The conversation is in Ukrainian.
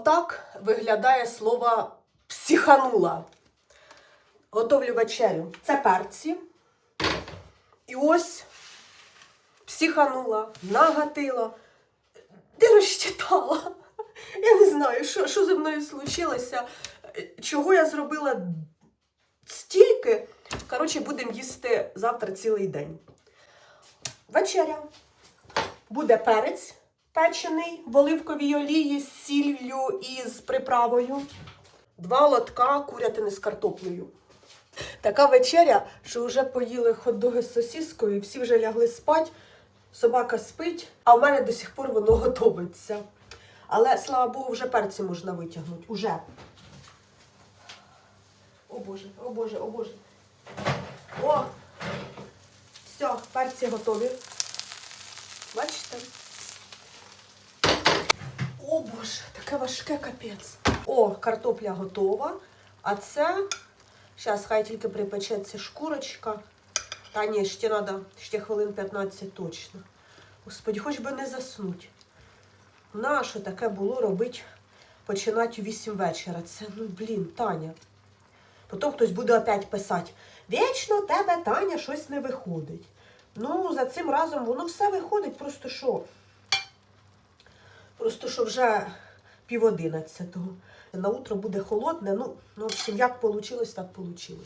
Отак виглядає слово психанула. Готовлю вечерю. Це перці. І ось психанула, нагатила. Де розчитала? Я не знаю, що, що зі мною случилося. Чого я зробила стільки. Коротше, будемо їсти завтра цілий день. Вечеря. Буде перець печений в оливковій олії з сіллю і з приправою. Два лотка курятини з картоплею. Така вечеря, що вже поїли хот-доги з сосіскою, всі вже лягли спать, собака спить, а в мене до сих пор воно готовиться. Але, слава Богу, вже перці можна витягнути. Уже. О Боже, о Боже, о Боже. О! Все, перці готові. Бачите? О Таке важке капець. О, картопля готова. А це. Зараз хай тільки припечеться шкурочка. Та ні, ще треба, ще хвилин 15 точно. Господі, хоч би не заснуть. Нащо таке було робити, починати у 8 вечора? Це, ну, блін, Таня. Потім хтось буде опять писати: вічно у тебе, Таня, щось не виходить. Ну, за цим разом воно все виходить, просто що. Просто що вже пів одинадцятого. На буде холодне. Ну, ну в общем, як вийшло, так вийшло.